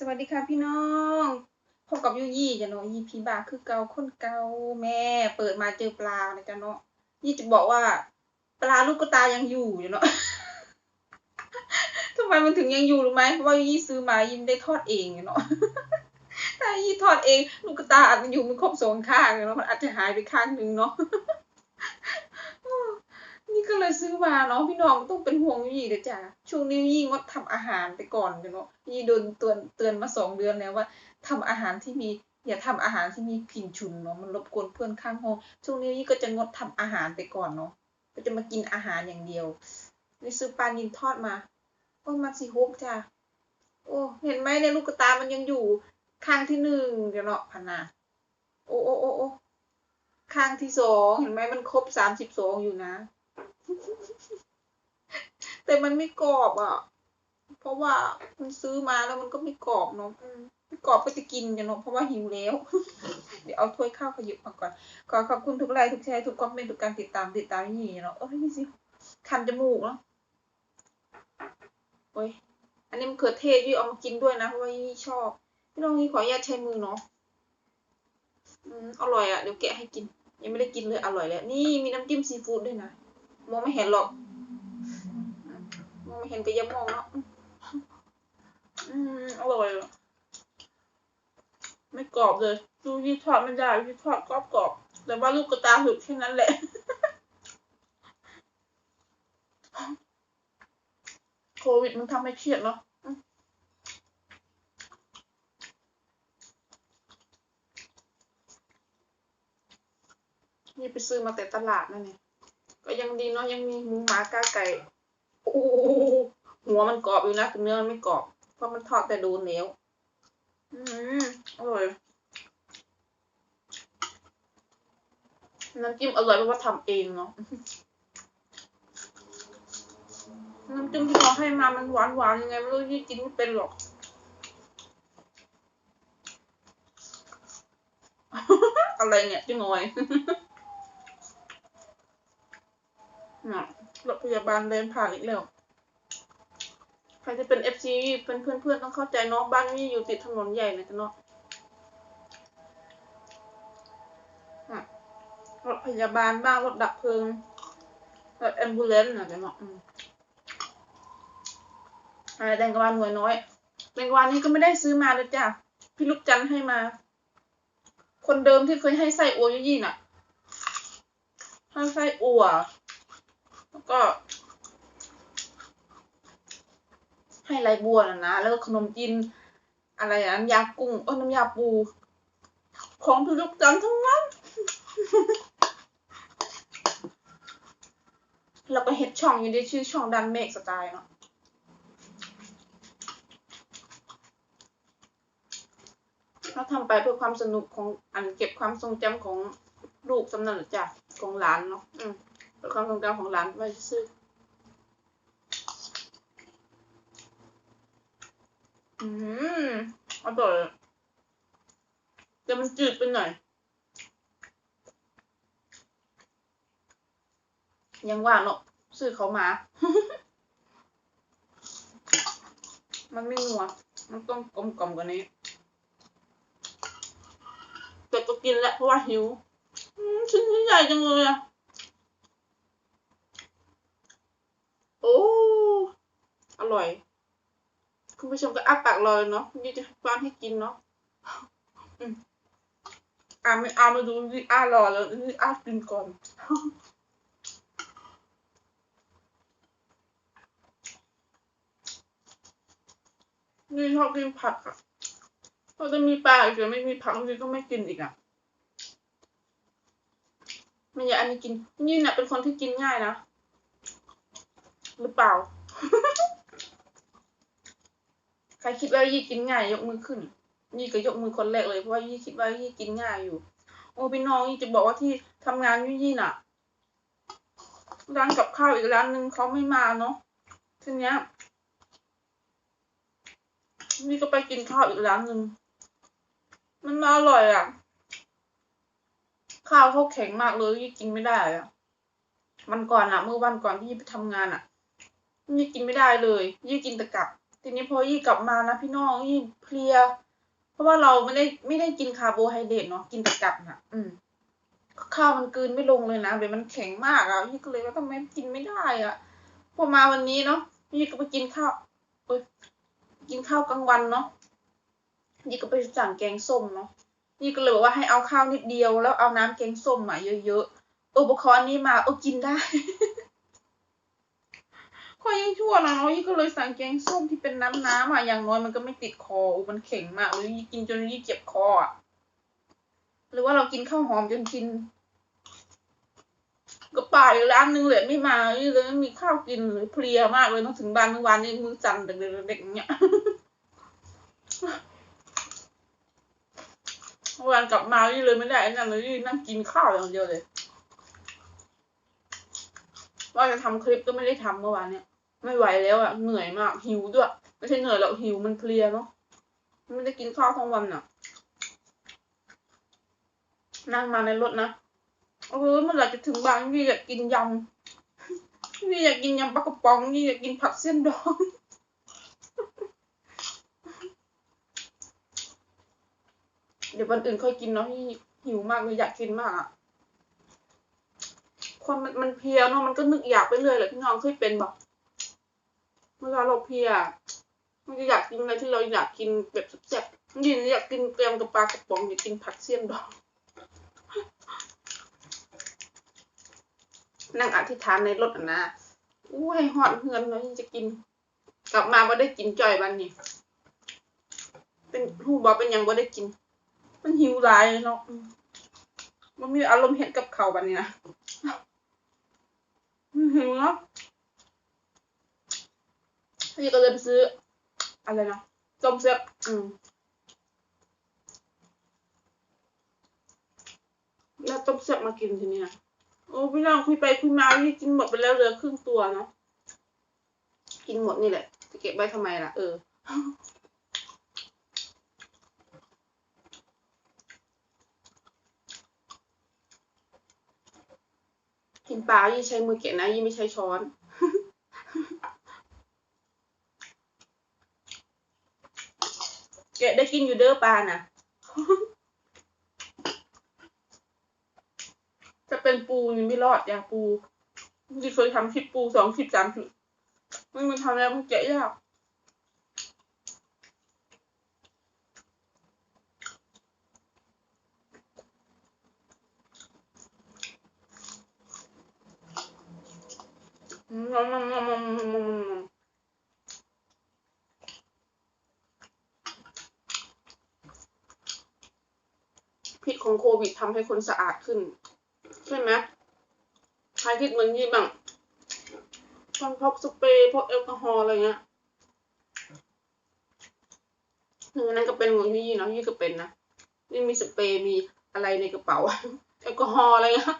สวัสดีค่ะพี่น้องพบกับยูยี่จ้ะเนาะยี่พีบาคือเกาคนเกาแม่ เปิดมาเจอปลานะจ้ะเนาะยี่จะบอกว่า ปลาลูกกระตายังอยู่อยู่เนาะทำไมมันถึงยังอยู่รู้ไหมเพราะว่ายี่ซื้อมายิมได้ทอดเองเนาะถ้ายี่ทอดเอง ลูกกระตาอาจจะอยู่มันครบสองข้างเนาะมันอาจจะหายไปข้างหนึ่งเนาะ เลยซื้อมาเนาะพี่น้องต้องเป็นห่วงยี่เด้อจ้ะช่วงนี้ยี่งดทำอาหารไปก่อนเนาะยี่โดนเตือนเตือนมาสองเดือนแล้วว่าทำอาหารที่มีอย่าทำอาหารที่มีกลิ่นฉุนเนาะมันรบกวนเพื่อนข้างห้องช่วงนี้ยี่ก็จะงดทำอาหารไปก่อนเนาะก็จะมากินอาหารอย่างเดียวนี่ซื้อปลานิลทอดมาโอ้มาสิฮกจ้ะโอ้เห็นไหมเนี่ยลูกตามันยังอยู่ข้างที่หนึ่งเดี๋ยวเนาะพนนาโอ้โอ้โอ้โอ้ข้างที่สองเห็นไหมมันครบสามสิบสองอยู่นะ แต่มันไม่กรอบอะ เพราะว่ามันซื้อมาแล้วมันก็ไม่กรอบเนาะไม่กรอบก็จะกินกันเนาะเพราะว่าหิวแล้ว เดี๋ยวเอาถ้วยข้าวขยิบมาก่อนขอขอบคุณทุกไลค์ทุกแชร์ทุกคอมเมนต์ทุกการติดตามติดตามนี่เนาะเอ้ยนี่สิคันจมูกเนาะโอ้ยอันนี้มะเขือเทศยี่เอามากินด้วยนะเพราะว่ายี่ชอบพี่น้องยี่ขออนุญาตใช้มือเนาะอืมอร่อยอะเดี๋ยวแกะให้กิน ยังไม่ได้กินเลยอร่อยแล้วนี่มีน้ำจิ้มซีฟู้ดด้วยนะ มองไม่เห็นหรอกมองไม่เห็นก็อยังมองเนาะอืมอร่อยไม่กรอบเลยดูยี่ทอดไม่ได้ยี่ทอดกรอบกรอบๆแต่ว่าลูกกระตาหึกแค่นั้นแหละโควิดมันทำให้เครียดเนาะนี่ไปซื้อมาแต่ตลาดนั่นเนี่ ก็ยังดีเนาะยังมีหมูหมาก้าไก่โอ้โหหัวมันกรอบอยู่นะแต่เนื้อมันไม่กรอบ เพราะมันทอดแต่โดนแล้ว อืมอร่อยน้ำจิ้มอร่อยเพราะว่าทำเองเนาะน้ำจิ้มที่เขาให้มามันหวานหวานยังไงไม่รู้ยี่กินไม่เป็นหรอกอะไรเนี่ยจิ้งหน่อย น่ะรถพยาบาลเดินผ่านอีกแล้ว ใครจะเป็นเอฟซีเพื่อนเพื่อนเพื่อนต้องเข้าใจเนาะบ้านนี่อยู่ติดถนนใหญ่นะจ๊ะเนาะรถพยาบาลบ้างรถดับเพลิงรถแอมบูเลนซ์นะจ๊ะเนาะอะไรแดงกวานหน่วยน้อยแดงกวานนี่ก็ไม่ได้ซื้อมาเลยจ้ะพี่ลูกจันให้มา คนเดิมที่เคยให้ไส้อัวยี่ๆน่ะให้ไส้อัว แล้วก็ให้ไรบัวนะนะ แล้วก็ขนมจีนอะไรอะน้ำยากุ้งเออน้ำยาปู ของทุกจันทั้งนั้น แล้วก็เฮ็ดช่องอยู่ในชื่อช่องดันเมกสไตล์เนาะเราทำไปเพื่อความสนุกของอันเก็บความทรงจำของลูกสำนักจ้ะของหลานเนาะอืม ความทรงจำของหลานไว้ซื้ออืมอร่อยแต่มันจืดไปหน่อย ยังว่าเนาะซื้อเขามา มันไม่นัว มันต้องกลมกล่อมกว่านี้แต่ก็กินแหละเพราะว่าหิว ชิ้นใหญ่จังเลยอะโอ้ อ ร่อย คุณผู้ชมก็อ้าปากรอเลยเนาะนี่จะป้อนให้กินเนาะอ่าไม่อามาดูนี่อ้ารอแล้วนี่อ้ากินก่อนนี่ชอบกินผักอะพอจะมีปลาอีกแต่ไม่มีผักบางทีก็ไม่กินอีกอะไม่อยากอันนี้กิน นี่เนี่ยเป็นคนที่กินง่ายนะ หรือเปล่า ใครคิดว่ายี่กินง่าย ยกมือขึ้น ยี่ก็ยกมือคนแรกเลยเพราะว่ายี่คิดว่ายี่กินง่ายอยู่ โอ้พี่น้องยี่จะบอกว่าที่ทำงานยี่ยี่น่ะ ร้านกับข้าวอีกร้านหนึ่งเขาไม่มาเนาะทีเนี้ยนี่ก็ไปกินข้าวอีกร้านหนึ่งมันมาอร่อยอะ ข้าวเขาแข็งมากเลยยี่กินไม่ได้อะวันก่อนอะเมื่อวันก่อนที่ยี่ไปทำงานอะ ยี่กินไม่ได้เลย ยี่กินแต่กับ ทีนี้พอยี่กลับมานะพี่น้องยี่เพลีย เพราะว่าเราไม่ได้ไม่ได้กินคาร์โบไฮเดรตเนาะกินแต่กับน่ะอืมข้าวมันกลืนไม่ลงเลยนะเดี๋ยวมันแข็งมากอะยี่ก็เลยว่าทำไมกินไม่ได้อะพอมาวันนี้เนาะยี่ก็ไปกินข้าวเอ้ยกินข้าวกลางวันเนาะยี่ก็ไปสั่งแกงส้มเนาะยี่ก็เลยบอกว่าให้เอาข้าวนิดเดียวแล้วเอาน้ำแกงส้มมาเยอะๆอุปกรณ์นี้มาเออกินได้ ก็ยังชั่วนะเนาะยี่ก็เลยสั่งแกงส้มที่เป็นน้ำน้ำอะอย่างน้อยมันก็ไม่ติดคออุ๊ยมันแข็งมากเลยยี่กินจนยี่เจ็บคออะหรือว่าเรากินข้าวหอมจนกินก็ป่าอยู่ร้านนึงเลยไม่มานี่เลยไม่มีข้าวกินเลยเพลียมากเลยต้องถึงบ้านเมื่อวานนี้มือสั่นเด็กๆๆเนี่ยเมื่อวานกลับมานี่เลยไม่ได้ไอ้นั่นเลยนี่นั่งกินข้าวอย่างเดียวเลย ว่าจะทำคลิปก็ไม่ได้ทำเมื่อวานเนี่ย ไม่ไหวแล้วอะเหนื่อยมากหิวด้วยไม่ใช่เหนื่อยหรอกหิวมันเพลียเนาะไม่ได้กินข้าวทั้งวันอะนั่งมาในรถนะเออเมื่อไหร่จะถึงบ้านพี่อยากกินยำพี่อยากกินยำปลากระป๋องพี่อยากกินผัดเส้นดองเดี๋ยววันอื่นค่อยกินเนาะพี่หิวมากเลยอยากกินมากอะคนมันมันเพลียเนาะมันก็นึกอยากไปเรื่อยแหละพี่น้องเคยเป็นบอก เวลาเราเพียมันจะอยากกินอะไรที่เราอยากกินแบบแซ่บยินอยากกินแกงกับปลากระป๋องอยากกินผัดเส้นดองนั่งอธิษฐานในรถอะนะอู้ให้หอดเฮือนแล้วจะกิน กลับมาว่าได้กินจ่อยวันนี้เป็นหูบอกเป็นยังว่าได้กิน มันหิวหลายเนาะมันมีอารมณ์เห็นกับเขาวบันนี้นะหิวเนาะ พี่ก็เลยไปซื้อ อะไรนะต้มเสียบอืมแล้วต้มเสียบมากินทีนี้นะโอ้พี่น้องคุยไปคุยมาพี่กินหมดไปแล้วเหลือครึ่งตัวเนาะกินหมดนี่แหละจะเก็บไว้ทำไมล่ะ เออ กินปลายี่ใช้มือเก็บนะยี่ไม่ใช้ช้อน กะได้กินอยู่เด้อปลาน่ะ จะเป็นปูยังไม่รอดอย่างปูที่เคยทำคลิปปูสองคลิปสามคลิปไม่มันทำแล้วมันเกะยากอืม พิษของโควิดทำให้คนสะอาดขึ้น ใช่ไหมใครคิดเหมือนยี่บังต้งพกสเปรย์พกแอลกอฮอล์อะไรเงี้ยหนึ่งนั้นก็เป็นของยี่เนาะยี่ก็เป็นนะนี่มีสเปรย์มีอะไรในกระเป๋าแอลกอฮอล์อะไรเงี้ย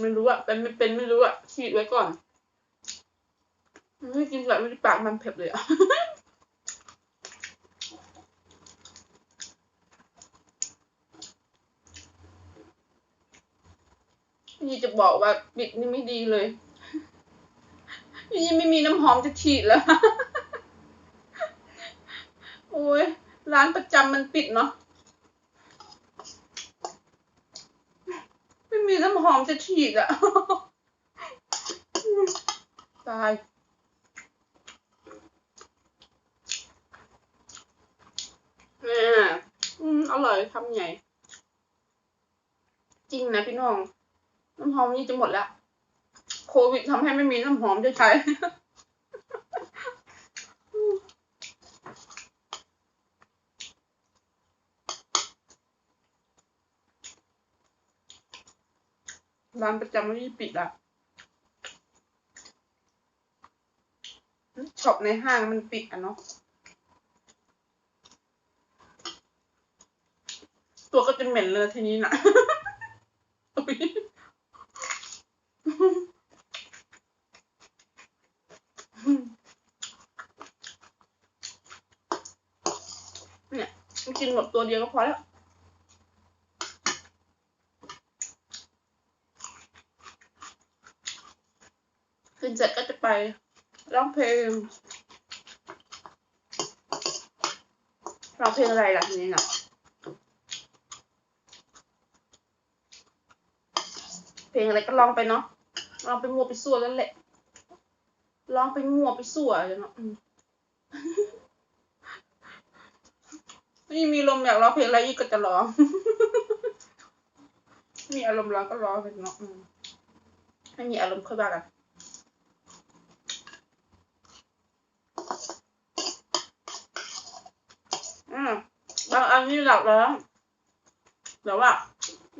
ไม่รู้อะเป็นไม่เป็นไม่รู้อะฉีดไว้ก่อนไม่กินแบบไม่ปากมันเผ็ดเลยอะ พี่จะ บอกว่าปิดนี่ไม่ดีเลยพี่ไม่มีน้ำหอมจะฉีดแล้ว โอ้ยร้านประจำมันปิดเนาะ ไม่มีน้ำหอมจะฉีดอะตายเนี่ยอืม อร่อยทำใหญ่จริงนะพี่น้อง น้ำหอมนี่จะหมดแล้ว โควิดทำให้ไม่มีน้ำหอมจะใช้ร้านประจำไม่ได้ปิดอะ ช็อปในห้างมันปิดอะเนาะ ตัวก็จะเหม็นเลยทีนี้นะ เนี่ยกินหมดตัวเดียวก็พอแล้วอเสร็จก็จะไปร้องเพลงร้องเพลงอะไรล่ะทีนี้น่ะเพลงอะไรก็ร้องไปเนาะ ร้องไปมั่วไปสั่วแล้วแหละร้องไปมั่วไปสั่วเลยเนาะอืมนี่มีลมอยากร้องเพลงอะไรอีกก็จะร้อง มีอารมณ์ร้องก็ร้องไปเนาะอืมไม่มีอารมณ์ค่อยว่ากันอืมบางอันนี่หลับแล้วแต่ว่า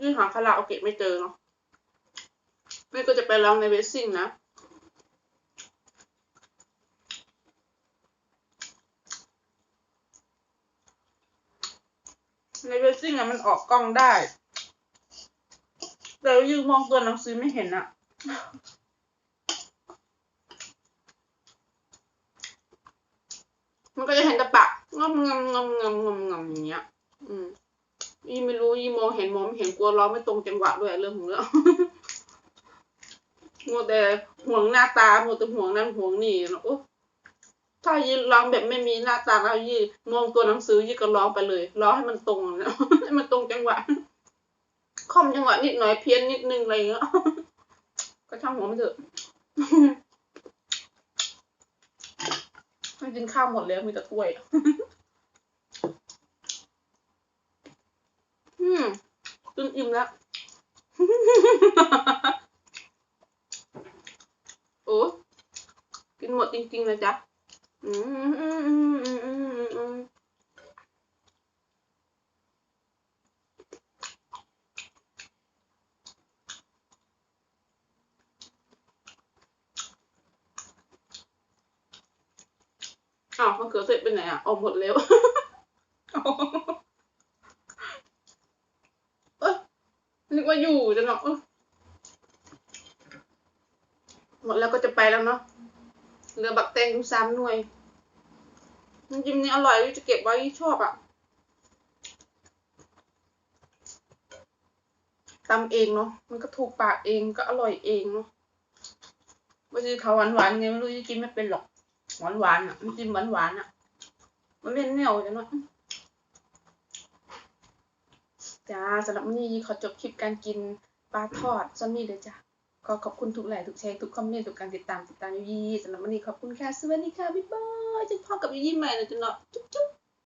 ยื่หาคาราโอเกะไม่เจอเนาะ นี่ก็จะไปร้องในเวสซิ่งนะในเวสซิ่งอะมันออกกล้องได้ แต่ยืนมองตัวหนังสือไม่เห็นอะมันก็จะเห็นแต่ปากงอมงอมงอมงอมงอมงอมอย่างเงี้ย อืมยี่ไม่รู้ยี่มองเห็นมองไม่เห็นกลัวร้องไม่ตรงจังหวะด้วยเรื่องของเรื่อง มัวแต่ห่วงหน้าตามัวแต่ห่วงนั่นห่วงนี่นะโอ้ถ้ายีร้องแบบไม่มีหน้าตาแล้วยี่มองตัวหนังสือยี่ก็ร้องไปเลยร้องให้มันตรงนะให้มันตรงจังหวะคอมจังหวะนิดหน่อยเพี้ยนนิดนึงอะไรเงี้ยก็ช่างหัวมันเถอะมันกินข้าวหมดแล้วมีแต่ถ้วยอืมจนอิ่มแล้ว โอ้ กินหมดจริงๆเลยจ้ะอืมอืมอืมอืมอืมอืมอ้าวมันเขือเสร็จไปไหนอะออกหมดแล้วเอ้ยนึกว่าอยู่จะเนาะหมดแล้วก็จะไปแล้วเนาะ เหลือบักแตงอยู่สามหน่วยจริงๆนี่อร่อยจะเก็บไว้ชอบอะตำเองเนาะมันก็ถูกปากเองก็อร่อยเองเนาะไม่ใช่เขาหวานๆไงไม่รู้จะกินไม่เป็นหรอกหวานๆอะมันกินหวานๆอะ มันเล่นแนวจังเนาะจ้าสำหรับวันนี้ขอจบคลิปการกินปลาทอดซอนนี่เลยจ้ะ ก็ขอบคุณทุกไลค์ทุกแชร์ทุกคอมเมนต์ทุกการติดตามติดตามยูยี่สำหรับวันนี้ขอบคุณค่ะสวัสดีค่ะ บ๊ายบายจะพบกับยูยี่ใหม่นะจ๊ะเนาะจุ๊บ